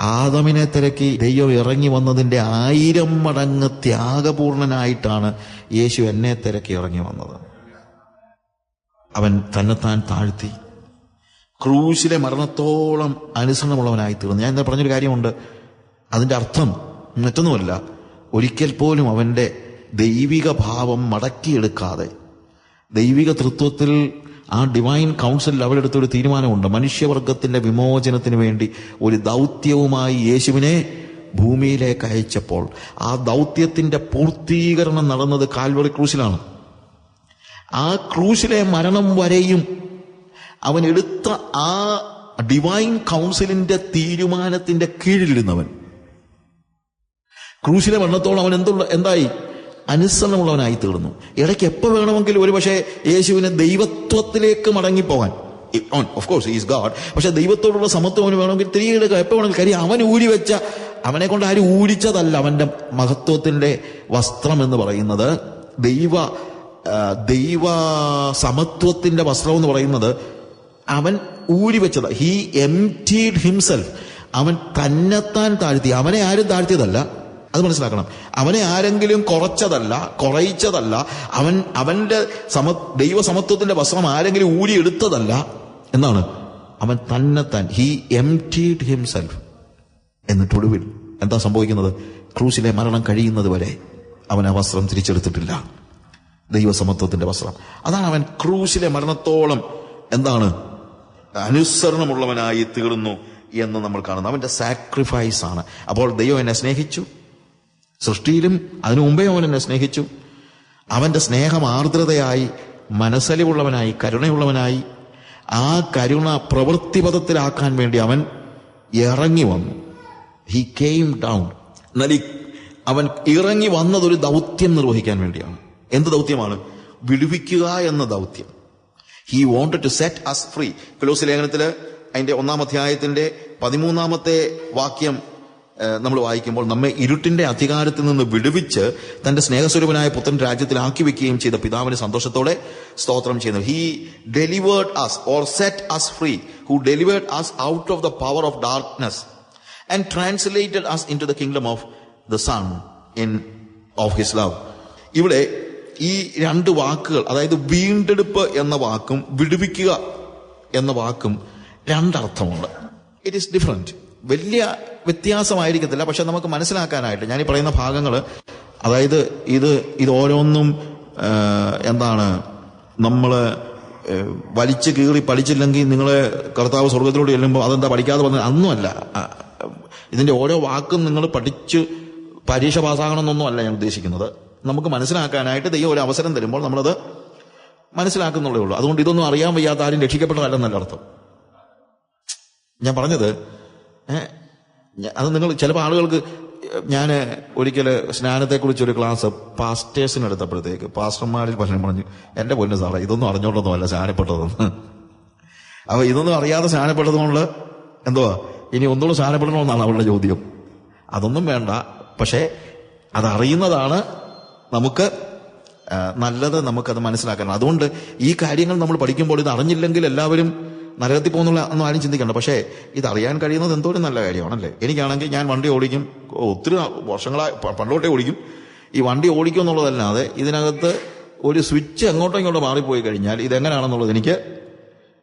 ആദമിനെ തിരക്കി ദൈവം ഇറങ്ങി വന്നതിന്റെ ആയിരം മടങ്ങ് ത്യാഗപൂർണനായിട്ടാണ് യേശു എന്നെ തിരക്കി ഇറങ്ങി വന്നത്. അവൻ തന്നെത്താൻ താഴ്ത്തി. ക്രൂശിലെ മരണത്തോളം അനുസരണമുള്ളവനായി തീർന്നു. ഞാൻ എന്താ പറഞ്ഞൊരു കാര്യമുണ്ട്. അതിന്റെ അർത്ഥം മറ്റൊന്നുമല്ല. ഒരിക്കൽ പോലും അവന്റെ ദൈവിക ഭാവം മടക്കിയെടുക്കാതെ ദൈവിക തൃത്വത്തിൽ ആ ഡിവൈൻ കൗൺസിലിൽ അവരെടുത്തൊരു തീരുമാനമുണ്ട്. മനുഷ്യവർഗത്തിന്റെ വിമോചനത്തിന് വേണ്ടി ഒരു ദൗത്യവുമായി യേശുവിനെ ഭൂമിയിലേക്ക് അയച്ചപ്പോൾ ആ ദൗത്യത്തിന്റെ പൂർത്തീകരണം നടന്നത് കാൽവറി ക്രൂശിലാണ്. ആ ക്രൂശിലെ മരണം വരെയും അവൻ എടുത്ത ആ ഡിവൈൻ കൗൺസിലിന്റെ തീരുമാനത്തിന്റെ കീഴിലിരുന്നവൻ. ക്രൂശിലെ മരണത്തോളം അവൻ എന്തുള്ള എന്തായി? അനുസരണമുള്ളവനായി തീർന്നു ഇടയ്ക്ക് എപ്പോൾ വേണമെങ്കിലും ഒരുപക്ഷെ യേശുവിന് ദൈവത്വത്തിലേക്ക് മടങ്ങിപ്പോവാൻ. ഓഫ് കോഴ്സ് ഈസ് ഗാഡ് പക്ഷെ ദൈവത്തോടുള്ള സമത്വം അവന് വേണമെങ്കിൽ തിരികെ എടുക്കുക എപ്പോൾ വേണമെങ്കിൽ കാര്യം അവൻ ഊരി വെച്ച അവനെ കൊണ്ട് ആരും ഊരിച്ചതല്ല. അവന്റെ മഹത്വത്തിന്റെ വസ്ത്രം എന്ന് പറയുന്നത് ദൈവ ദൈവ സമത്വത്തിന്റെ വസ്ത്രം എന്ന് പറയുന്നത് അവൻ ഊരി വെച്ചത്. ഹീ ടീഡ് ഹിംസെൽഫ് അവൻ തന്നെത്താൻ താഴ്ത്തി. അവനെ ആരും താഴ്ത്തിയതല്ല. അത് മനസ്സിലാക്കണം. അവനെ ആരെങ്കിലും കുറച്ചതല്ല കുറയിച്ചതല്ല അവൻ അവന്റെ സമ ദൈവസമത്വത്തിന്റെ വസ്ത്രം ആരെങ്കിലും ഊരി എടുത്തതല്ല എന്നാണ്. അവൻ തന്നെ താൻ ഹി ഹീ ടീഡ് ഹിംസെൽഫ് എന്നിട്ടൊടുവിൽ എന്താ സംഭവിക്കുന്നത്? ക്രൂസിലെ മരണം കഴിയുന്നത് വരെ അവൻ ആ വസ്ത്രം തിരിച്ചെടുത്തിട്ടില്ല. ദൈവസമത്വത്തിന്റെ വസ്ത്രം. അതാണ് അവൻ ക്രൂസിലെ മരണത്തോളം എന്താണ് അനുസരണമുള്ളവനായി തീർന്നു എന്ന് നമ്മൾ കാണുന്നു അവന്റെ സാക്രിഫൈസ് ആണ്. അപ്പോൾ ദൈവം എന്നെ സ്നേഹിച്ചു. സൃഷ്ടിയിലും അതിനു മുമ്പേ അവൻ എന്നെ സ്നേഹിച്ചു. അവന്റെ സ്നേഹം ആർദ്രതയായി മനസ്സലിവുള്ളവനായി കരുണയുള്ളവനായി ആ കരുണ പ്രവൃത്തിപഥത്തിലാക്കാൻ വേണ്ടി അവൻ ഇറങ്ങി വന്നു. ഹി കെയിം ഡൗൺ എന്നാൽ അവൻ ഇറങ്ങി വന്നതൊരു ദൗത്യം നിർവഹിക്കാൻ വേണ്ടിയാണ്. എന്ത് ദൗത്യമാണ്? വിടുവിക്കുക എന്ന ദൗത്യം. He wanted to set us free ഫിലോസ് ലേഖനത്തിൽ അതിന്റെ ഒന്നാം അധ്യായത്തിന്റെ പതിമൂന്നാമത്തെ വാക്യം നമ്മൾ വായിക്കുമ്പോൾ നമ്മെ ഇരുട്ടിന്റെ അധികാരത്തിൽ നിന്ന് വിടുവിച്ച് തന്റെ സ്നേഹസ്വരൂപനായ പുത്രൻ രാജ്യത്തിലാക്കി വെക്കുകയും ചെയ്ത പിതാവിന് സന്തോഷത്തോടെ സ്തോത്രം ചെയ്യുന്നു. He delivered us or set us free who delivered us out of the power of darkness and translated us into the kingdom of the son in of his love ഇവിടെ ഈ രണ്ട് വാക്കുകൾ അതായത് വീണ്ടെടുപ്പ് എന്ന വാക്കും വിടുവിക്കുക എന്ന വാക്കും രണ്ടർത്ഥമുണ്ട്. ഇറ്റ് ഈസ് ഡിഫറെന്റ് വലിയ വ്യത്യാസമായിരിക്കത്തില്ല. പക്ഷെ നമുക്ക് മനസ്സിലാക്കാനായിട്ട് ഞാൻ ഈ പറയുന്ന ഭാഗങ്ങൾ അതായത് ഇത് ഇത് ഓരോന്നും എന്താണ് നമ്മൾ വലിച്ച് കീറി പഠിച്ചില്ലെങ്കിൽ നിങ്ങളെ കർത്താവ് സ്വർഗത്തിലൂടെ ചെല്ലുമ്പോൾ അതെന്താ പഠിക്കാതെ വന്നത്? അന്നുമല്ല ഇതിന്റെ ഓരോ വാക്കും നിങ്ങൾ പഠിച്ച് പരീക്ഷ പാസ്സാകണമെന്നൊന്നുമല്ല ഞാൻ ഉദ്ദേശിക്കുന്നത്. നമുക്ക് മനസ്സിലാക്കാനായിട്ട് ദൈവം ഒരു അവസരം തരുമ്പോൾ നമ്മളത് മനസ്സിലാക്കുന്നുള്ളേ ഉള്ളൂ. അതുകൊണ്ട് ഇതൊന്നും അറിയാൻ വയ്യാത്ത ആരും രക്ഷിക്കപ്പെട്ടതല്ലെന്നല്ല അർത്ഥം. ഞാൻ പറഞ്ഞത് അത് നിങ്ങൾ ചിലപ്പോൾ ആളുകൾക്ക് ഞാൻ ഒരിക്കൽ സ്നാനത്തെക്കുറിച്ച് ഒരു ക്ലാസ് പാസ്റ്റേഴ്സിന് എടുത്തപ്പോഴത്തേക്ക് പാസ്റ്റർമാരിൽ പലരും പറഞ്ഞു എന്റെ പൊന്നു സാറേ ഇതൊന്നും അറിഞ്ഞോണ്ടൊന്നുമല്ല സ്നാനപ്പെട്ടതെന്ന്. അപ്പൊ ഇതൊന്നും അറിയാതെ സ്നാനപ്പെട്ടതുകൊണ്ട് എന്തുവാ? ഇനി ഒന്നുകൂടെ സ്നാനപ്പെടണമെന്നാണ് അവളുടെ ചോദ്യം. അതൊന്നും വേണ്ട. പക്ഷേ അതറിയുന്നതാണ് നമുക്ക് നല്ലത് നമുക്കത് മനസ്സിലാക്കണം അതുകൊണ്ട് ഈ കാര്യങ്ങൾ നമ്മൾ പഠിക്കുമ്പോൾ ഇത് അറിഞ്ഞില്ലെങ്കിൽ എല്ലാവരും നരകത്തിൽ പോകുന്നുള്ള ഒന്നും ആരും ചിന്തിക്കണ്ട. പക്ഷേ ഇതറിയാൻ കഴിയുന്നത് എന്തോരം നല്ല കാര്യമാണല്ലേ? എനിക്കാണെങ്കിൽ ഞാൻ വണ്ടി ഓടിക്കും. ഒത്തിരി വർഷങ്ങളായി പണ്ടോട്ടേ ഓടിക്കും. ഈ വണ്ടി ഓടിക്കും എന്നുള്ളതല്ലാതെ ഇതിനകത്ത് ഒരു സ്വിച്ച് അങ്ങോട്ടോ ഇങ്ങോട്ടോ മാറിപ്പോയി കഴിഞ്ഞാൽ ഇതെങ്ങനെയാണെന്നുള്ളത് എനിക്ക്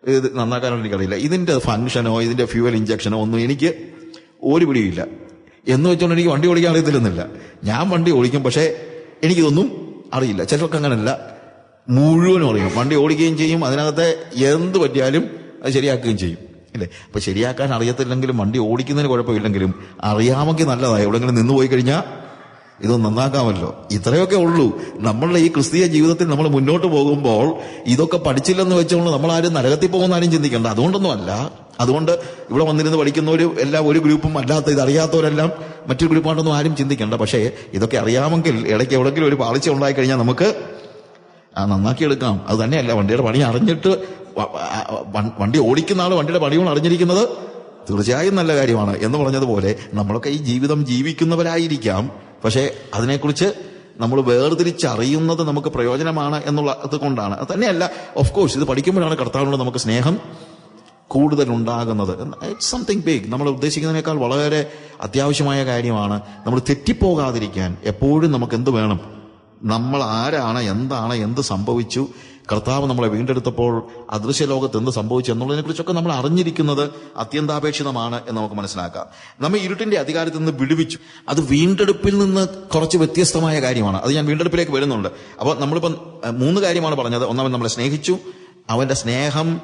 ഇത് നന്നാക്കാനോ എനിക്കറിയില്ല. ഇതിന്റെ ഫംഗ്ഷനോ ഇതിന്റെ ഫ്യൂവൽ ഇഞ്ചക്ഷനോ ഒന്നും എനിക്ക് ഒരു പിടിയില്ല എന്ന് വെച്ചുകൊണ്ട് എനിക്ക് വണ്ടി ഓടിക്കാൻ അറിയത്തില്ലെന്നില്ല. ഞാൻ വണ്ടി ഓടിക്കും പക്ഷേ എനിക്കിതൊന്നും അറിയില്ല. ചിലർക്ക് അങ്ങനെയല്ല മുഴുവനും അറിയും. വണ്ടി ഓടിക്കുകയും ചെയ്യും. അതിനകത്തെ എന്ത് പറ്റിയാലും അത് ശരിയാക്കുകയും ചെയ്യും. അല്ലേ? അപ്പൊ ശരിയാക്കാൻ അറിയത്തില്ലെങ്കിലും വണ്ടി ഓടിക്കുന്നതിന് കുഴപ്പമില്ലെങ്കിലും അറിയാമെങ്കിൽ നല്ലതായി എവിടെങ്കിലും നിന്ന് പോയി കഴിഞ്ഞാൽ ഇത് നന്നാക്കാമല്ലോ. ഇത്രയൊക്കെ ഉള്ളൂ. നമ്മളുടെ ഈ ക്രിസ്തീയ ജീവിതത്തിൽ നമ്മൾ മുന്നോട്ട് പോകുമ്പോൾ ഇതൊക്കെ പഠിച്ചില്ലെന്ന് വെച്ചുകൊണ്ട് നമ്മൾ ആരും നരകത്തിൽ പോകുന്ന ആരും ചിന്തിക്കണ്ട. അതുകൊണ്ടൊന്നും അല്ല അതുകൊണ്ട് ഇവിടെ വന്നിരുന്ന് പഠിക്കുന്നവർ എല്ലാം ഒരു ഗ്രൂപ്പും അല്ലാത്ത ഇതറിയാത്തവരെല്ലാം മറ്റൊരു ഗ്രൂപ്പായിട്ടൊന്നും ആരും ചിന്തിക്കേണ്ട. പക്ഷേ ഇതൊക്കെ അറിയാമെങ്കിൽ ഇടയ്ക്ക് എവിടെയെങ്കിലും ഒരു പാളിച്ച ഉണ്ടായി കഴിഞ്ഞാൽ നമുക്ക് ആ നന്നാക്കി എടുക്കാം. അത് തന്നെയല്ല വണ്ടിയുടെ പണി അറിഞ്ഞിട്ട് വണ്ടി ഓടിക്കുന്ന ആൾ വണ്ടിയുടെ പണികൾ അറിഞ്ഞിരിക്കുന്നത് തീർച്ചയായും നല്ല കാര്യമാണ്. എന്ന് പറഞ്ഞതുപോലെ നമ്മളൊക്കെ ഈ ജീവിതം ജീവിക്കുന്നവരായിരിക്കാം. പക്ഷേ അതിനെക്കുറിച്ച് നമ്മൾ വേർതിരിച്ചറിയുന്നത് നമുക്ക് പ്രയോജനമാണ് എന്നുള്ള അത് കൊണ്ടാണ്. അത് തന്നെയല്ല ഓഫ് കോഴ്സ് ഇത് പഠിക്കുമ്പോഴാണ് കർത്താവിനോട് നമുക്ക് സ്നേഹം കൂടുതൽ ഉണ്ടാകുന്നത് ഇറ്റ്സ് സംതിങ് ബിഗ് നമ്മൾ ഉദ്ദേശിക്കുന്നതിനേക്കാൾ വളരെ അത്യാവശ്യമായ കാര്യമാണ്. നമ്മൾ തെറ്റിപ്പോകാതിരിക്കാൻ എപ്പോഴും നമുക്ക് എന്ത് വേണം? നമ്മൾ ആരാണ് എന്താണ് എന്ത് സംഭവിച്ചു കർത്താവ് നമ്മളെ വീണ്ടെടുത്തപ്പോൾ അദൃശ്യ ലോകത്ത് എന്ത് സംഭവിച്ചു എന്നുള്ളതിനെ കുറിച്ചൊക്കെ നമ്മൾ അറിഞ്ഞിരിക്കുന്നത് അത്യന്താപേക്ഷിതമാണ് എന്ന് നമുക്ക് മനസ്സിലാക്കാം. നമ്മൾ ഇരുട്ടിന്റെ അധികാരത്തിൽ നിന്ന് വിടുവിച്ചു. അത് വീണ്ടെടുപ്പിൽ നിന്ന് കുറച്ച് വ്യത്യസ്തമായ കാര്യമാണ്. അത് ഞാൻ വീണ്ടെടുപ്പിലേക്ക് വരുന്നുണ്ട്. അപ്പോൾ നമ്മളിപ്പം മൂന്ന് കാര്യമാണ് പറഞ്ഞത്. ഒന്നാമത് നമ്മളെ സ്നേഹിച്ചു. അവന്റെ സ്നേഹം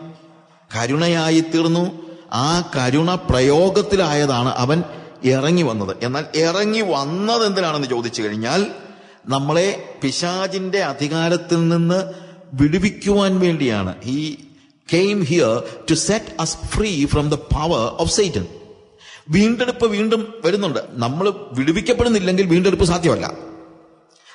കരുണയായി തീർന്നു. ആ കരുണ പ്രയോഗത്തിലായതാണ് അവൻ ഇറങ്ങി വന്നത്. എന്നാൽ ഇറങ്ങി വന്നത് എന്തിനാണെന്ന് ചോദിച്ചു കഴിഞ്ഞാൽ നമ്മളെ പിശാജിന്റെ അധികാരത്തിൽ നിന്ന് വിടുവിക്കുവാൻ വേണ്ടിയാണ്. He came here to set us free from the power of Satan വീണ്ടെടുപ്പ് വീണ്ടും വരുന്നുണ്ട്. നമ്മൾ വിടുവിക്കപ്പെടുന്നില്ലെങ്കിൽ വീണ്ടെടുപ്പ് സാധ്യമല്ല.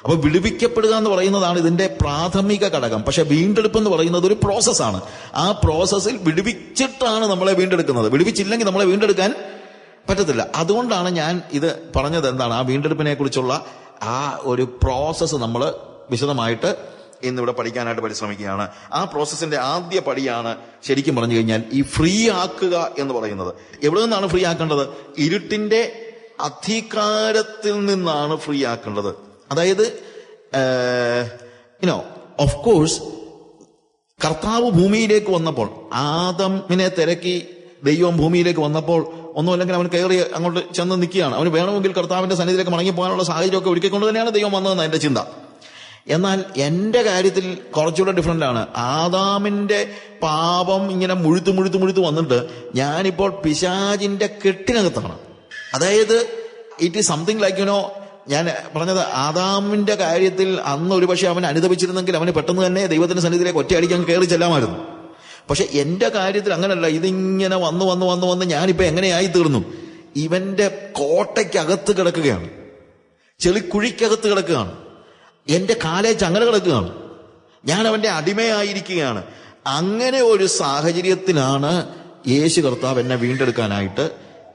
അപ്പൊ വിടുവിക്കപ്പെടുക എന്ന് പറയുന്നതാണ് ഇതിന്റെ പ്രാഥമിക ഘടകം. പക്ഷെ വീണ്ടെടുപ്പ് എന്ന് പറയുന്നത് ഒരു പ്രോസസ്സാണ് ആ പ്രോസസ്സിൽ വിടുവിച്ചിട്ടാണ് നമ്മളെ വീണ്ടെടുക്കുന്നത്. വിടുവിച്ചില്ലെങ്കിൽ നമ്മളെ വീണ്ടെടുക്കാൻ പറ്റത്തില്ല. അതുകൊണ്ടാണ് ഞാൻ ഇത് പറഞ്ഞത് എന്താണ്? ആ വീണ്ടെടുപ്പിനെ കുറിച്ചുള്ള ആ ഒരു പ്രോസസ്സ് നമ്മൾ വിശദമായിട്ട് ഇന്നിവിടെ പഠിക്കാനായിട്ട് പരിശ്രമിക്കുകയാണ്. ആ പ്രോസസ്സിന്റെ ആദ്യ പടിയാണ് ശരിക്കും പറഞ്ഞു കഴിഞ്ഞാൽ ഈ ഫ്രീ ആക്കുക എന്ന് പറയുന്നത്. എവിടെ നിന്നാണ് ഫ്രീ ആക്കേണ്ടത്? ഇരുട്ടിന്റെ അധികാരത്തിൽ നിന്നാണ് ഫ്രീ ആക്കേണ്ടത്. അതായത് യുനോ ഓഫ് കോഴ്സ് കർത്താവ് ഭൂമിയിലേക്ക് വന്നപ്പോൾ ആദമിനെ തിരക്കി ദൈവം ഭൂമിയിലേക്ക് വന്നപ്പോൾ ഒന്നുമല്ലെങ്കിൽ അവൻ കയറി അങ്ങോട്ട് ചെന്ന് നിൽക്കുകയാണ്. അവന് വേണമെങ്കിൽ കർത്താവിന്റെ സന്നിധിയിലേക്ക് മടങ്ങി പോകാനുള്ള സാഹചര്യമൊക്കെ ഒരുക്കിക്കൊണ്ട് തന്നെയാണ് ദൈവം വന്നതെന്ന് എന്റെ ചിന്ത. എന്നാൽ എന്റെ കാര്യത്തിൽ കുറച്ചുകൂടെ ഡിഫറെന്റ് ആണ്. ആദാമിന്റെ പാപം ഇങ്ങനെ മുഴുത്ത് മുഴുത്ത് മുഴുത്ത് വന്നിട്ട് ഞാനിപ്പോൾ പിശാജിന്റെ കെട്ടിനകത്താണ്. അതായത് it is something like you know ഞാൻ പറഞ്ഞത് ആദാമിന്റെ കാര്യത്തിൽ അന്ന് ഒരുപക്ഷെ അവൻ അനുദപിച്ചിരുന്നെങ്കിൽ അവന് പെട്ടെന്ന് തന്നെ ദൈവത്തിന്റെ സന്നിധിയിലേക്ക് ഒറ്റയടിക്കാൻ കയറി ചെല്ലാമായിരുന്നു. പക്ഷെ എന്റെ കാര്യത്തിൽ അങ്ങനല്ല. ഇതിങ്ങനെ വന്ന് വന്ന് വന്ന് വന്ന് ഞാനിപ്പോ എങ്ങനെയായി തീർന്നു? ഇവന്റെ കോട്ടയ്ക്കകത്ത് കിടക്കുകയാണ്. ചെളിക്കുഴിക്കകത്ത് കിടക്കുകയാണ്. എന്റെ കാലേ ചങ്ങല കിടക്കുകയാണ്. ഞാൻ അവന്റെ അടിമയായിരിക്കുകയാണ്. അങ്ങനെ ഒരു സാഹചര്യത്തിലാണ് യേശു കർത്താവ് എന്നെ വീണ്ടെടുക്കാനായിട്ട്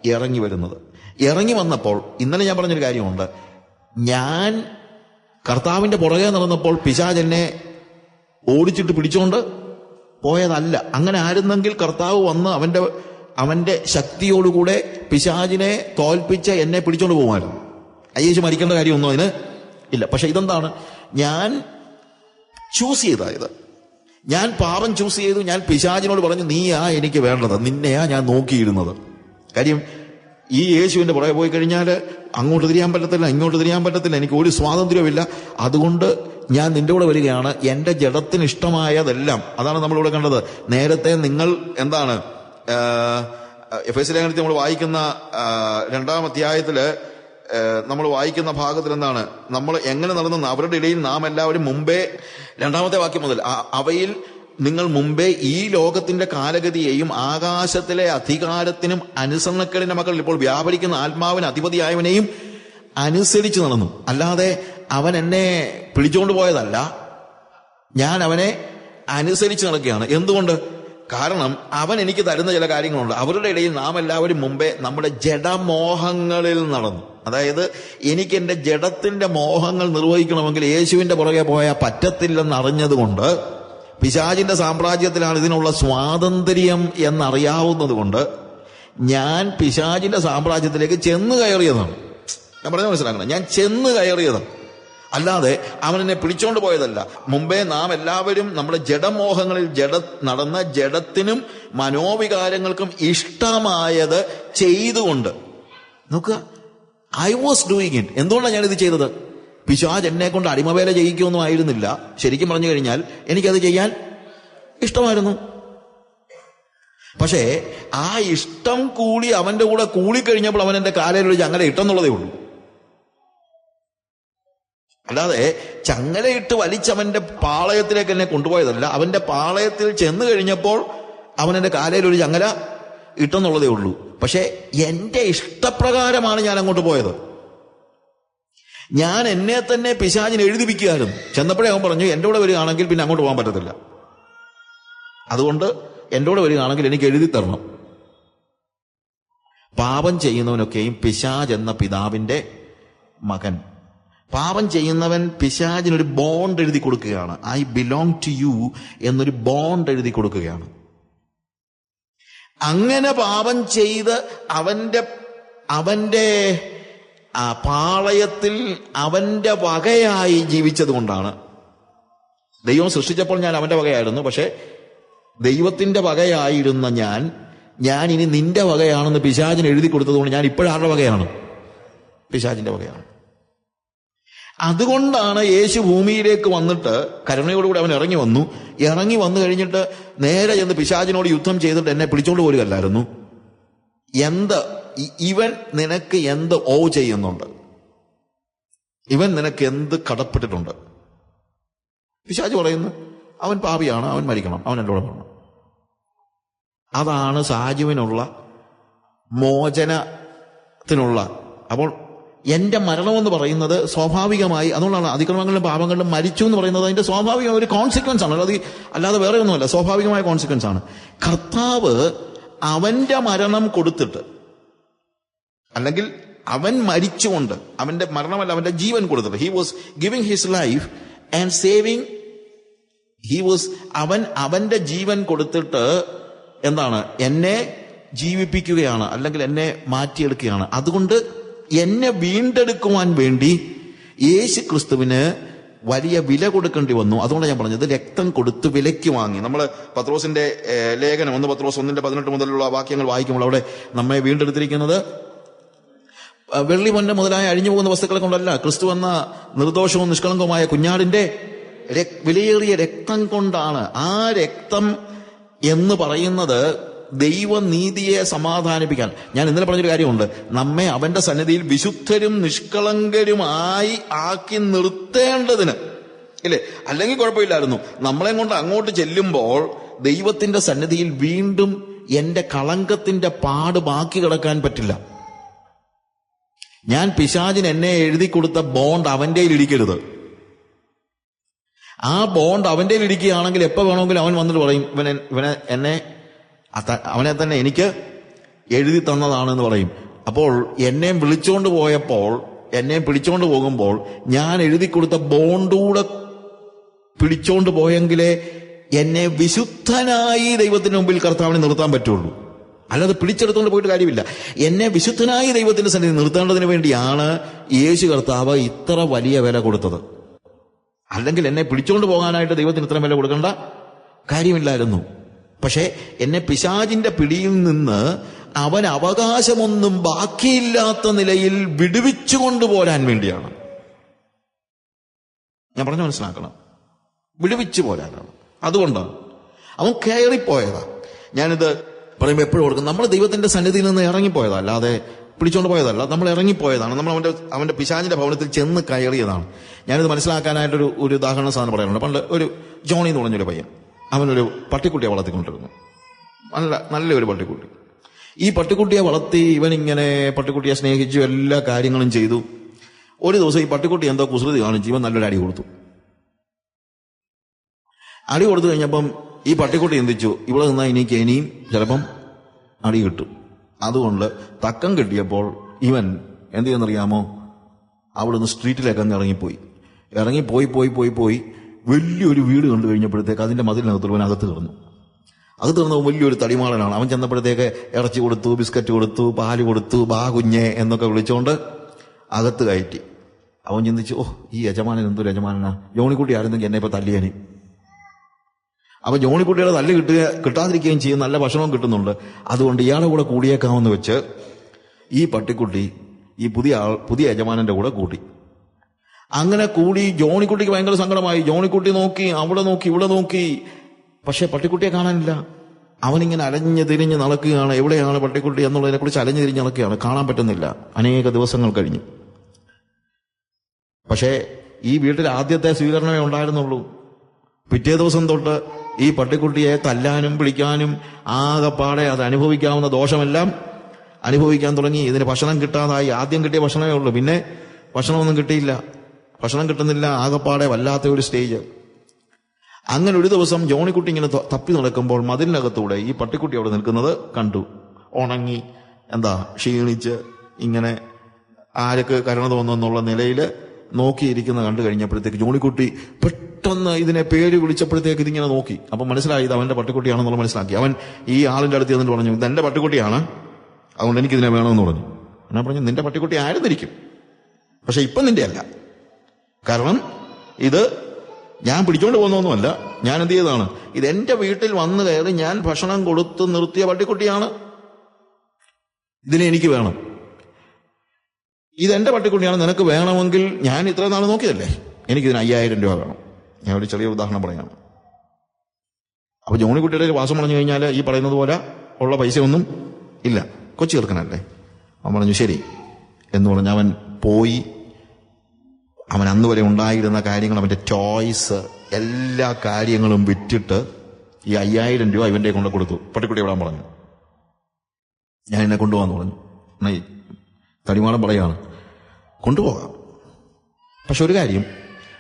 ഇറങ്ങി വരുന്നത്. ഇറങ്ങി വന്നപ്പോൾ ഇന്നലെ ഞാൻ പറഞ്ഞൊരു കാര്യമുണ്ട്. ഞാൻ കർത്താവിന്റെ പുറകെ നടന്നപ്പോൾ പിശാജ് എന്നെ ഓടിച്ചിട്ട് പിടിച്ചോണ്ട് പോയതല്ല. അങ്ങനെ ആയിരുന്നെങ്കിൽ കർത്താവ് വന്ന് അവന്റെ അവന്റെ ശക്തിയോടുകൂടെ പിശാജിനെ തോൽപ്പിച്ച് എന്നെ പിടിച്ചോണ്ട് പോകുമായിരുന്നു. അയ്യേശു മരിക്കേണ്ട കാര്യമൊന്നും അതിന് ഇല്ല. പക്ഷെ ഇതെന്താണ്? ഞാൻ ചൂസ് ചെയ്തായത് ഞാൻ പാപം ചൂസ് ചെയ്തു. ഞാൻ പിശാചിനോട് പറഞ്ഞു നീയാ എനിക്ക് വേണ്ടത്. നിന്നെയാ ഞാൻ നോക്കിയിരുന്നത്. കാര്യം ഈ യേശുവിന്റെ പുറകെ പോയി കഴിഞ്ഞാൽ അങ്ങോട്ട് തിരിയാൻ പറ്റത്തില്ല ഇങ്ങോട്ട് തിരിയാൻ പറ്റത്തില്ല. എനിക്ക് ഒരു സ്വാതന്ത്ര്യമില്ല അതുകൊണ്ട് ഞാൻ നിന്റെ കൂടെ വരികയാണ്. എന്റെ ജഡത്തിന് ഇഷ്ടമായതെല്ലാം അതാണ് നമ്മളിവിടെ കണ്ടത്. നേരത്തെ നിങ്ങൾ എന്താണ് എഫ് എസ് ലേഖനത്തിൽ നമ്മൾ വായിക്കുന്ന രണ്ടാം അധ്യായത്തിൽ നമ്മൾ വായിക്കുന്ന ഭാഗത്തിൽ എന്താണ് നമ്മൾ എങ്ങനെ നടന്നു അവരുടെ ഇടയിൽ നാം എല്ലാവരും മുമ്പേ രണ്ടാമത്തെ വാക്യം മുതൽ അവയിൽ നിങ്ങൾ മുമ്പേ ഈ ലോകത്തിന്റെ കാലഗതിയെയും ആകാശത്തിലെ അധികാരത്തിനും അനുസരണക്കേടിന്റെ മക്കൾ ഇപ്പോൾ വ്യാപരിക്കുന്ന ആത്മാവിന് അധിപതിയായവനെയും അനുസരിച്ച് നടന്നു. അല്ലാതെ അവൻ എന്നെ പിടിച്ചുകൊണ്ട് പോയതല്ല. ഞാൻ അവനെ അനുസരിച്ച് നടക്കുകയാണ്. എന്തുകൊണ്ട്? കാരണം അവൻ എനിക്ക് തരുന്ന ചില കാര്യങ്ങളുണ്ട്. അവരുടെ ഇടയിൽ നാം എല്ലാവരും മുമ്പേ നമ്മുടെ ജഡമോഹങ്ങളിൽ നടന്നു. അതായത് എനിക്ക് എന്റെ ജഡത്തിന്റെ മോഹങ്ങൾ നിർവഹിക്കണമെങ്കിൽ യേശുവിന്റെ പുറകെ പോയാൽ പറ്റത്തില്ലെന്ന് അറിഞ്ഞതുകൊണ്ട് പിശാചിന്റെ സാമ്രാജ്യത്തിലാണ് ഇതിനുള്ള സ്വാതന്ത്ര്യം എന്നറിയാവുന്നത് കൊണ്ട് ഞാൻ പിശാചിന്റെ സാമ്രാജ്യത്തിലേക്ക് ചെന്ന് കയറിയതാണ്. ഞാൻ പറഞ്ഞ മനസ്സിലാക്കണം. ഞാൻ ചെന്ന് കയറിയതാണ്. അല്ലാതെ അവൻ എന്നെ പിടിച്ചോണ്ട് പോയതല്ല. മുമ്പേ നാം എല്ലാവരും നമ്മുടെ ജഡമോഹങ്ങളിൽ ജഡ നടന്ന ജഡത്തിനും മനോവികാരങ്ങൾക്കും ഇഷ്ടമായത് ചെയ്തുകൊണ്ട്. നോക്കുക. ഐ വാസ് ഡൂയിങ് ഇറ്റ് എന്തുകൊണ്ടാണ് ഞാനിത് ചെയ്തത്? പിശാജ് എന്നെ കൊണ്ട് അടിമവേല ചെയ്യിക്കൊന്നും ആയിരുന്നില്ല. ശരിക്കും പറഞ്ഞു കഴിഞ്ഞാൽ എനിക്കത് ചെയ്യാൻ ഇഷ്ടമായിരുന്നു. പക്ഷേ ആ ഇഷ്ടം കൂടി അവന്റെ കൂടെ കൂടിക്കഴിഞ്ഞപ്പോൾ അവൻ എന്റെ കാലയിൽ ചങ്ങല ഇട്ടെന്നുള്ളതേ ഉള്ളൂ. അല്ലാതെ ചങ്ങലയിട്ട് വലിച്ചവന്റെ പാളയത്തിലേക്ക് എന്നെ കൊണ്ടുപോയതല്ല. അവന്റെ പാളയത്തിൽ ചെന്ന് കഴിഞ്ഞപ്പോൾ അവൻ എന്റെ കാലയിൽ ഒരു ചങ്ങല ഇട്ടെന്നുള്ളതേ ഉള്ളൂ. പക്ഷെ എന്റെ ഇഷ്ടപ്രകാരമാണ് ഞാൻ അങ്ങോട്ട് പോയത്. ഞാൻ എന്നെ തന്നെ പിശാചിന് എഴുതിപ്പിക്കുകയായിരുന്നു ചെന്നപ്പോഴേ അവൻ പറഞ്ഞു എന്റെ കൂടെ വരികയാണെങ്കിൽ പിന്നെ അങ്ങോട്ട് പോകാൻ പറ്റത്തില്ല. അതുകൊണ്ട് എന്റെ കൂടെ വരികയാണെങ്കിൽ എനിക്ക് എഴുതി തരണം. പാപം ചെയ്യുന്നവനൊക്കെയും പിശാജ് എന്ന പിതാവിന്റെ മകൻ. പാപം ചെയ്യുന്നവൻ പിശാചിനൊരു ബോണ്ട് എഴുതി കൊടുക്കുകയാണ്. ഐ ബിലോങ് ടു യു എന്നൊരു ബോണ്ട് എഴുതി കൊടുക്കുകയാണ്. അങ്ങനെ പാപം ചെയ്ത് അവന്റെ അവന്റെ പാളയത്തിൽ അവന്റെ വകയായി ജീവിച്ചത് കൊണ്ടാണ്. ദൈവം സൃഷ്ടിച്ചപ്പോൾ ഞാൻ അവന്റെ വകയായിരുന്നു പക്ഷെ ദൈവത്തിന്റെ വകയായിരുന്ന ഞാൻ ഞാൻ ഇനി നിന്റെ വകയാണെന്ന് പിശാചിന് എഴുതി കൊടുത്തതുകൊണ്ട് ഞാൻ ഇപ്പോഴാരുടെ വകയാണ്? പിശാചിന്റെ വകയാണ്. അതുകൊണ്ടാണ് യേശു ഭൂമിയിലേക്ക് വന്നിട്ട് കരുണയോടുകൂടി അവൻ ഇറങ്ങി വന്നു. ഇറങ്ങി വന്നു കഴിഞ്ഞിട്ട് നേരെ ചെന്ന് പിശാചിനോട് യുദ്ധം ചെയ്തിട്ട് എന്നെ പിടിച്ചോണ്ട് പോരുകയല്ലായിരുന്നു. എന്ത് ഇവൻ നിനക്ക് എന്ത് ഓ ചെയ്യുന്നുണ്ട്? ഇവൻ നിനക്ക് എന്ത് കടപ്പെട്ടിട്ടുണ്ട്? പിശാജ് പറയുന്നു അവൻ പാപിയാണ് അവൻ മരിക്കണം അവൻ എന്നോട് പറഞ്ഞു അതാണ് സാജുവിനുള്ള മോചനത്തിനുള്ള അപ്പോൾ എന്റെ മരണം എന്ന് പറയുന്നത് സ്വാഭാവികമായി അതുകൊണ്ടാണ് അതിക്രമങ്ങളിലും പാപങ്ങളിലും മരിച്ചു എന്ന് പറയുന്നത് അതിന്റെ സ്വാഭാവിക ഒരു കോൺസിക്വൻസ് ആണ്. അത് അല്ലാതെ വേറെ ഒന്നുമല്ല സ്വാഭാവികമായ കോൺസിക്വൻസ് ആണ്. കർത്താവ് അവന്റെ മരണം കൊടുത്തിട്ട് അല്ലെങ്കിൽ അവൻ മരിച്ചുകൊണ്ട് അവന്റെ മരണമല്ല അവന്റെ ജീവൻ കൊടുത്തിട്ട് he was giving his life and saving he was അവൻ അവന്റെ ജീവൻ കൊടുത്തിട്ട് എന്താണ്? എന്നെ ജീവിപ്പിക്കുകയാണ് അല്ലെങ്കിൽ എന്നെ മാറ്റിയെടുക്കുകയാണ്. അതുകൊണ്ട് എന്നെ വീണ്ടെടുക്കുവാൻ വേണ്ടി യേശു ക്രിസ്തുവിന് വലിയ വില കൊടുക്കേണ്ടി വന്നു. അതുകൊണ്ട് ഞാൻ പറഞ്ഞത് രക്തം കൊടുത്ത് വിലയ്ക്ക് വാങ്ങി. നമ്മൾ പത്രോസിന്റെ ലേഖനം ഒന്ന് പത്രോസ് ഒന്നിന്റെ പതിനെട്ട് മുതലുള്ള വാക്യങ്ങൾ വായിക്കുമ്പോൾ അവിടെ നമ്മെ വീണ്ടെടുത്തിരിക്കുന്നത് വെള്ളി പൊന്ന മുതലായ അഴിഞ്ഞു പോകുന്ന വസ്തുക്കളെ കൊണ്ടല്ല. ക്രിസ്തു എന്ന നിർദോഷവും നിഷ്കളങ്കവുമായ കുഞ്ഞാടിന്റെ വിലയേറിയ രക്തം കൊണ്ടാണ് ആ രക്തം എന്ന് പറയുന്നത് ദൈവനീതിയെ സമാധാനിപ്പിക്കാൻ. ഞാൻ ഇന്നലെ പറഞ്ഞൊരു കാര്യമുണ്ട്. നമ്മെ അവന്റെ സന്നിധിയിൽ വിശുദ്ധരും നിഷ്കളങ്കരുമായി ആക്കി നിർത്തേണ്ടതിന്. ഇല്ലേ? അല്ലെങ്കിൽ കുഴപ്പമില്ലായിരുന്നു. നമ്മളെ കൊണ്ട് അങ്ങോട്ട് ചെല്ലുമ്പോൾ ദൈവത്തിന്റെ സന്നിധിയിൽ വീണ്ടും എന്റെ കളങ്കത്തിന്റെ പാട് ബാക്കി കിടക്കാൻ പറ്റില്ല. ഞാൻ പിശാചിന് എന്നെ എഴുതി കൊടുത്ത ബോണ്ട് അവന്റെ ഇടിക്കരുത് ആ ബോണ്ട് അവന്റെ ഇരിക്കുകയാണെങ്കിൽ എപ്പോ വേണമെങ്കിലും അവൻ വന്നിട്ട് പറയും ഇവനെ ഇവനെ എന്നെ അവനെ തന്നെ എനിക്ക് എഴുതി തന്നതാണ് എന്ന് പറയും. അപ്പോൾ എന്നെ വിളിച്ചുകൊണ്ട് പോയപ്പോൾ എന്നെ പിടിച്ചോണ്ട് പോകുമ്പോൾ ഞാൻ എഴുതി കൊടുത്ത ബോണ്ടൂടെ പിടിച്ചോണ്ട് പോയെങ്കിലേ എന്നെ വിശുദ്ധനായി ദൈവത്തിന് മുമ്പിൽ കർത്താവിനെ നിർത്താൻ പറ്റുള്ളൂ. അല്ലാതെ പിടിച്ചെടുത്തുകൊണ്ട് പോയിട്ട് കാര്യമില്ല. എന്നെ വിശുദ്ധനായി ദൈവത്തിന്റെ സന്നിധി നിർത്തേണ്ടതിന് വേണ്ടിയാണ് യേശു കർത്താവ് ഇത്ര വലിയ വില കൊടുത്തത്. അല്ലെങ്കിൽ എന്നെ പിടിച്ചുകൊണ്ട് പോകാനായിട്ട് ദൈവത്തിന് ഇത്ര വില കൊടുക്കേണ്ട കാര്യമില്ലായിരുന്നു. പക്ഷേ എന്നെ പിശാചിന്റെ പിടിയിൽ നിന്ന് അവൻ അവകാശമൊന്നും ബാക്കിയില്ലാത്ത നിലയിൽ വിടുവിച്ചു കൊണ്ടുപോരാൻ വേണ്ടിയാണ്. ഞാൻ പറഞ്ഞു മനസ്സിലാക്കണം. വിടുവിച്ചു പോരാനാണ്. അതുകൊണ്ടാണ്. അവൻ കയറിപ്പോയതാ. ഞാനിത് പറയുമ്പോൾ എപ്പോഴും ഓർക്കും. നമ്മൾ ദൈവത്തിന്റെ സന്നിധിയിൽ നിന്ന് ഇറങ്ങിപ്പോയതാ. അല്ലാതെ പിടിച്ചോണ്ട് പോയതല്ല. നമ്മൾ ഇറങ്ങിപ്പോയതാണ്. നമ്മൾ അവന്റെ അവന്റെ പിശാചിന്റെ ഭവനത്തിൽ ചെന്ന് കയറിയതാണ്. ഞാനിത് മനസ്സിലാക്കാനായിട്ടൊരു ഒരു ഉദാഹരണ സാധനം പറയാനുണ്ട്. പണ്ട് ഒരു ജോണി എന്ന് പറഞ്ഞൊരു പയ്യൻ. അവനൊരു പട്ടിക്കുട്ടിയെ വളർത്തിക്കൊണ്ടിരുന്നു നല്ല നല്ലൊരു പട്ടിക്കുട്ടി. ഈ പട്ടിക്കുട്ടിയെ വളർത്തി ഇവനിങ്ങനെ പട്ടിക്കുട്ടിയെ സ്നേഹിച്ചു എല്ലാ കാര്യങ്ങളും ചെയ്തു. ഒരു ദിവസം ഈ പട്ടിക്കുട്ടി എന്തോ കുസൃതി കാണിച്ചു. ഇവൻ നല്ലൊരു അടി കൊടുത്തു. അടി കൊടുത്തു കഴിഞ്ഞപ്പം ഈ പട്ടിക്കുട്ടി എന്തിച്ചു? ഇവിടെ നിന്നാൽ എനിക്ക് ഇനിയും ചിലപ്പം അടി കിട്ടും. അതുകൊണ്ട് തക്കം കിട്ടിയപ്പോൾ ഇവൻ എന്ത് ചെയ്യുന്നറിയാമോ അവിടുന്ന് സ്ട്രീറ്റിലേക്ക് അങ്ങ് ഇറങ്ങിപ്പോയി. ഇറങ്ങി പോയി പോയി പോയി പോയി. വലിയൊരു വീട് കണ്ടു കഴിഞ്ഞപ്പോഴത്തേക്ക് അതിന്റെ മതിലിനകത്ത് അവൻ അകത്ത് കിടന്നു. അകത്ത് കിടന്നവൻ വലിയൊരു തടിമാളനാണ് അവൻ ചെന്നപ്പോഴത്തേക്ക് ഇറച്ചി കൊടുത്തു ബിസ്ക്കറ്റ് കൊടുത്തു പാൽ കൊടുത്തു ബാ കുഞ്ഞെ എന്നൊക്കെ വിളിച്ചുകൊണ്ട് അകത്ത് കയറ്റി. അവൻ ചിന്തിച്ചു ഓ ഈ യജമാനൻ എന്തൊരു യജമാനനാ? ജോണിക്കുട്ടി ആയിരുന്നെങ്കിൽ എന്നെ ഇപ്പോൾ തല്ലിയാനി. അപ്പൊ ജോണിക്കുട്ടിയുടെ തല്ല് കിട്ടുക കിട്ടാതിരിക്കുകയും ചെയ്യും. നല്ല ഭക്ഷണവും കിട്ടുന്നുണ്ട്. അതുകൊണ്ട് ഇയാളെ കൂടെ കൂടിയേക്കാമെന്ന് വെച്ച് ഈ പട്ടിക്കുട്ടി ഈ പുതിയ ആൾ പുതിയ യജമാനന്റെ കൂടെ കൂട്ടി അങ്ങനെ കൂടി ജോണിക്കുട്ടിക്ക് ഭയങ്കര സങ്കടമായി. ജോണിക്കുട്ടി നോക്കി അവിടെ നോക്കി ഇവിടെ നോക്കി. പക്ഷെ പട്ടിക്കുട്ടിയെ കാണാനില്ല. അവനിങ്ങനെ അലഞ്ഞു തിരിഞ്ഞ് നടക്കുകയാണ്. എവിടെയാണ് പട്ടിക്കുട്ടി എന്നുള്ളതിനെ കുറിച്ച് അലഞ്ഞു തിരിഞ്ഞ് നടക്കുകയാണ്. കാണാൻ പറ്റുന്നില്ല. അനേക ദിവസങ്ങൾ കഴിഞ്ഞു. പക്ഷേ ഈ വീട്ടിൽ ആദ്യത്തെ സ്വീകരണമേ ഉണ്ടായിരുന്നുള്ളൂ. പിറ്റേ ദിവസം തൊട്ട് ഈ പട്ടിക്കുട്ടിയെ തല്ലാനും പിടിക്കാനും ആകെപ്പാടെ അത് അനുഭവിക്കാവുന്ന ദോഷമെല്ലാം അനുഭവിക്കാൻ തുടങ്ങി. ഇതിന് ഭക്ഷണം കിട്ടാതായി. ആദ്യം കിട്ടിയ ഭക്ഷണമേ ഉള്ളൂ. പിന്നെ ഭക്ഷണമൊന്നും കിട്ടിയില്ല. ഭക്ഷണം കിട്ടുന്നില്ല ആകെപ്പാടെ വല്ലാത്ത ഒരു സ്റ്റേജ് അങ്ങനെ ഒരു ദിവസം ജോണിക്കുട്ടി ഇങ്ങനെ തപ്പി നടക്കുമ്പോൾ മതിലിനകത്തൂടെ ഈ പട്ടിക്കുട്ടി അവിടെ നിൽക്കുന്നത് കണ്ടു. ഉണങ്ങി എന്താ ക്ഷീണിച്ച് ഇങ്ങനെ ആർക്ക് കരുണ തോന്നുന്നുള്ള നിലയിൽ നോക്കിയിരിക്കുന്ന കണ്ടു കഴിഞ്ഞപ്പോഴത്തേക്ക് ജോണിക്കുട്ടി പെട്ടെന്ന് ഇതിനെ പേര് വിളിച്ചപ്പോഴത്തേക്ക് ഇതിങ്ങനെ നോക്കി. അപ്പൊ മനസ്സിലായി ഇത് അവന്റെ പട്ടിക്കുട്ടിയാണെന്നുള്ള മനസ്സിലാക്കി. അവൻ ഈ ആളിന്റെ അടുത്ത് ചെന്നിട്ട് പറഞ്ഞു ഇത് എന്റെ പട്ടിക്കുട്ടിയാണ്. അതുകൊണ്ട് എനിക്ക് ഇതിനെ വേണമെന്ന് പറഞ്ഞു. എന്നാ പറഞ്ഞു നിന്റെ പട്ടിക്കുട്ടി ആയിരുന്നിരിക്കും. പക്ഷെ ഇപ്പം നിന്റെ അല്ല കാരണം ഇത് ഞാൻ പിടിച്ചോണ്ട് പോകുന്നൊന്നുമല്ല ഞാൻ എന്ത് ചെയ്തതാണ്? ഇത് എന്റെ വീട്ടിൽ വന്നു കയറി ഞാൻ ഭക്ഷണം കൊടുത്ത് നിർത്തിയ പട്ടിക്കുട്ടിയാണ്. ഇതിനെ എനിക്ക് വേണം. ഇത് എന്റെ പട്ടിക്കുട്ടിയാണ്. നിനക്ക് വേണമെങ്കിൽ ഞാൻ ഇത്ര നാൾ നോക്കിയതല്ലേ? എനിക്കിതിന് അയ്യായിരം രൂപ വേണം. ഞാൻ ഒരു ചെറിയ ഉദാഹരണം പറയാണ് അപ്പൊ ജോണിക്കുട്ടിയുടെ വാസം പറഞ്ഞു കഴിഞ്ഞാൽ ഈ പറയുന്നത് പോലെ ഉള്ള പൈസയൊന്നും ഇല്ല. കൊച്ചു ചെറുക്കനല്ലേ. അവൻ പറഞ്ഞു ശരി. എന്ന് പറഞ്ഞ് അവൻ പോയി അവൻ അന്ന് വരെ ഉണ്ടായിരുന്ന കാര്യങ്ങൾ അവന്റെ ചോയ്സ് എല്ലാ കാര്യങ്ങളും വിറ്റിട്ട് ഈ അയ്യായിരം രൂപ ഇവന്റെ കൊണ്ട് കൊടുത്തു. പട്ടിക്കുട്ടി വിടാൻ പറഞ്ഞു. ഞാൻ എന്നെ കൊണ്ടുപോകാന്ന് പറഞ്ഞു. നൈ തടിമാടം പറയാണ് കൊണ്ടുപോകാം. പക്ഷെ ഒരു കാര്യം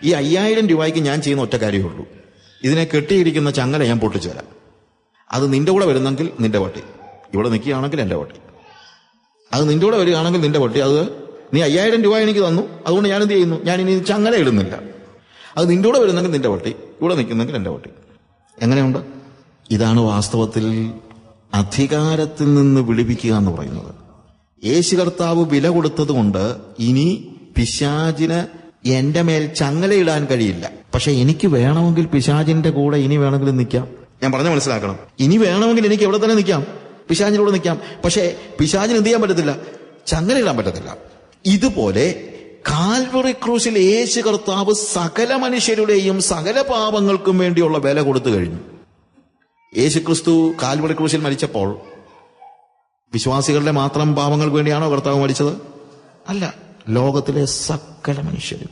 ഈ അയ്യായിരം രൂപയ്ക്ക് ഞാൻ ചെയ്യുന്ന ഒറ്റ കാര്യമേ ഉള്ളൂ. ഇതിനെ കെട്ടിയിരിക്കുന്ന ചങ്ങല ഞാൻ പൊട്ടിച്ചു തരാം. അത് നിന്റെ കൂടെ വരുന്നെങ്കിൽ നിന്റെ വട്ടി ഇവിടെ നിൽക്കുകയാണെങ്കിൽ എന്റെ വട്ടി അത് നിന്റെ കൂടെ വരികയാണെങ്കിൽ നിന്റെ വട്ടി അത് നീ അയ്യായിരം രൂപ എനിക്ക് തന്നു. അതുകൊണ്ട് ഞാൻ എന്ത് ചെയ്യുന്നു? ഞാൻ ഇനി ചങ്ങല ഇടുന്നില്ല. അത് നിന്റെ കൂടെ വരുന്നെങ്കിൽ നിന്റെ വട്ടി ഇവിടെ നിൽക്കുന്നെങ്കിൽ എന്റെ വട്ടി എങ്ങനെയുണ്ട്? ഇതാണ് വാസ്തവത്തിൽ അധികാരത്തിൽ നിന്ന് വിളിപ്പിക്കുക എന്ന് പറയുന്നത്. യേശു കർത്താവ് വില കൊടുത്തതുകൊണ്ട് ഇനി പിശാചിന് എന്റെ മേൽ ചങ്ങലയിടാൻ കഴിയില്ല. പക്ഷെ എനിക്ക് വേണമെങ്കിൽ പിശാചിന്റെ കൂടെ ഇനി വേണമെങ്കിൽ നിൽക്കാം. ഞാൻ പറഞ്ഞ മനസ്സിലാക്കണം. ഇനി വേണമെങ്കിൽ എനിക്ക് എവിടെ തന്നെ നിൽക്കാം. പിശാചിന്റെ കൂടെ നിൽക്കാം. പക്ഷേ പിശാചിന് എന്ത് ചെയ്യാൻ പറ്റത്തില്ല? ചങ്ങലയിടാൻ പറ്റത്തില്ല. ഇതുപോലെ കാൽവറി ക്രൂശിൽ യേശു കർത്താവ് സകല മനുഷ്യരുടെയും സകല പാപങ്ങൾക്കും വേണ്ടിയുള്ള വില കൊടുത്തു കഴിഞ്ഞു. യേശു ക്രിസ്തു കാൽവറി ക്രൂശിൽ മരിച്ചപ്പോൾ വിശ്വാസികളുടെ മാത്രം പാപങ്ങൾക്ക് വേണ്ടിയാണോ കർത്താവ് മരിച്ചത്? അല്ല ലോകത്തിലെ സകല മനുഷ്യരും.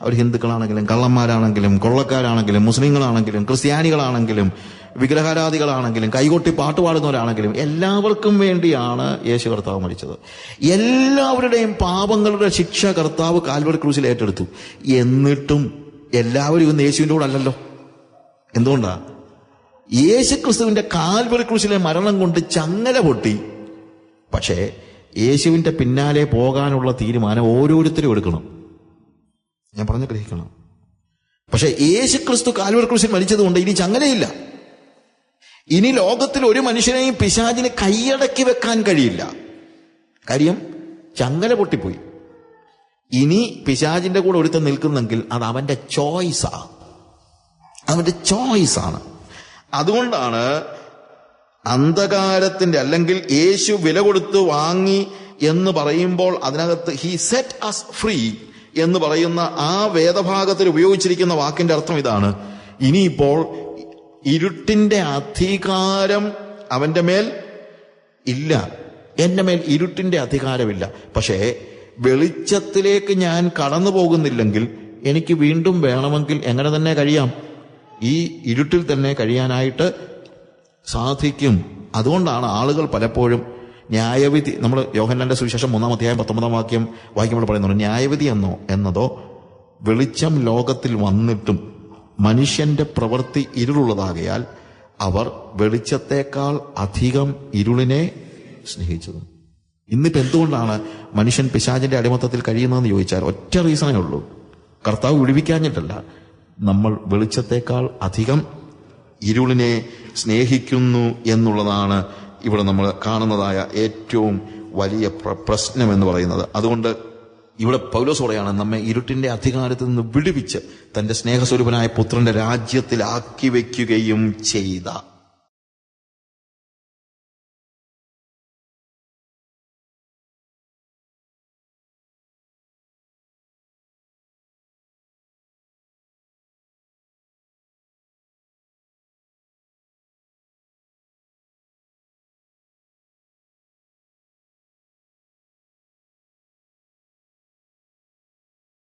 അവർ ഹിന്ദുക്കളാണെങ്കിലും കള്ളന്മാരാണെങ്കിലും കൊള്ളക്കാരാണെങ്കിലും മുസ്ലിങ്ങളാണെങ്കിലും ക്രിസ്ത്യാനികളാണെങ്കിലും വിഗ്രഹാരാധികളാണെങ്കിലും കൈകൊട്ടി പാട്ട് പാടുന്നവരാണെങ്കിലും എല്ലാവർക്കും വേണ്ടിയാണ് യേശു കർത്താവ് മരിച്ചത്. എല്ലാവരുടെയും പാപങ്ങളുടെ ശിക്ഷ കർത്താവ് കാൽവറി ക്രൂസിൽ ഏറ്റെടുത്തു. എന്നിട്ടും എല്ലാവരും ഇന്ന് യേശുവിന്റെ കൂടെ അല്ലല്ലോ. എന്തുകൊണ്ടാ? യേശു ക്രിസ്തുവിന്റെ കാൽവറി ക്രൂസിലെ മരണം കൊണ്ട് ചങ്ങല പൊട്ടി. പക്ഷേ യേശുവിന്റെ പിന്നാലെ പോകാനുള്ള തീരുമാനം ഓരോരുത്തരും എടുക്കണം. ഞാൻ പറഞ്ഞു ഗ്രഹിക്കണം. പക്ഷെ യേശു ക്രിസ്തു കാൽവറി ക്രൂശിൽ മരിച്ചതുകൊണ്ട് ഇനി ചങ്ങലയില്ല. ഇനി ലോകത്തിൽ ഒരു മനുഷ്യനെയും പിശാചിന് കൈയടക്കി വെക്കാൻ കഴിയില്ല. കാര്യം ചങ്ങല പൊട്ടിപ്പോയി. ഇനി പിശാചിന്റെ കൂടെ ഒരുത്തൻ നിൽക്കുന്നെങ്കിൽ അത് അവന്റെ ചോയ്സാ അവന്റെ ചോയ്സാണ് അതുകൊണ്ടാണ് അന്ധകാരത്തിന്റെ അല്ലെങ്കിൽ യേശു വില കൊടുത്ത് വാങ്ങി എന്ന് പറയുമ്പോൾ അതിനകത്ത് ഹി സെറ്റ് അസ് ഫ്രീ എന്ന് പറയുന്ന ആ വേദഭാഗത്തിൽ ഉപയോഗിച്ചിരിക്കുന്ന വാക്കിന്റെ അർത്ഥം ഇതാണ്. ഇനിയിപ്പോൾ ഇരുട്ടിന്റെ അധികാരം അവന്റെ മേൽ ഇല്ല. എന്റെ മേൽ ഇരുട്ടിന്റെ അധികാരമില്ല. പക്ഷേ വെളിച്ചത്തിലേക്ക് ഞാൻ കടന്നു പോകുന്നില്ലെങ്കിൽ എനിക്ക് വീണ്ടും വേണമെങ്കിൽ എങ്ങനെ തന്നെ കഴിയാം? ഈ ഇരുട്ടിൽ തന്നെ കഴിയാനായിട്ട് സാധിക്കും. അതുകൊണ്ടാണ് ആളുകൾ പലപ്പോഴും ന്യായവിധി നമ്മൾ യോഹന്നാന്റെ സുവിശേഷം മൂന്നാം അധ്യായം പത്തൊമ്പതാം വാക്യം വായിക്കുമ്പോൾ പറയുന്നുണ്ട് ന്യായവിധി എന്നോ എന്നതോ വെളിച്ചം ലോകത്തിൽ വന്നിട്ടും മനുഷ്യന്റെ പ്രവൃത്തി ഇരുളുള്ളതാകയാൽ അവർ വെളിച്ചത്തേക്കാൾ അധികം ഇരുളിനെ സ്നേഹിച്ചത്. ഇന്നിപ്പോ എന്തുകൊണ്ടാണ് മനുഷ്യൻ പിശാചിന്റെ അടിമത്തത്തിൽ കഴിയുന്നതെന്ന് ചോദിച്ചാൽ ഒറ്റ റീസണേ ഉള്ളൂ. കർത്താവ് വിടുവിക്കാഞ്ഞിട്ടല്ല നമ്മൾ വെളിച്ചത്തേക്കാൾ അധികം ഇരുളിനെ സ്നേഹിക്കുന്നു എന്നുള്ളതാണ് ഇവിടെ നമ്മൾ കാണുന്നതായ ഏറ്റവും വലിയ പ്രശ്നം എന്ന് പറയുന്നത്. അതുകൊണ്ട് ഇവിടെ പൗലോസ് നമ്മെ ഇരുട്ടിന്റെ അധികാരത്തിൽ നിന്ന് വിടുവിച്ച് തന്റെ സ്നേഹസ്വരൂപനായ പുത്രന്റെ രാജ്യത്തിലാക്കി വയ്ക്കുകയും ചെയ്ത.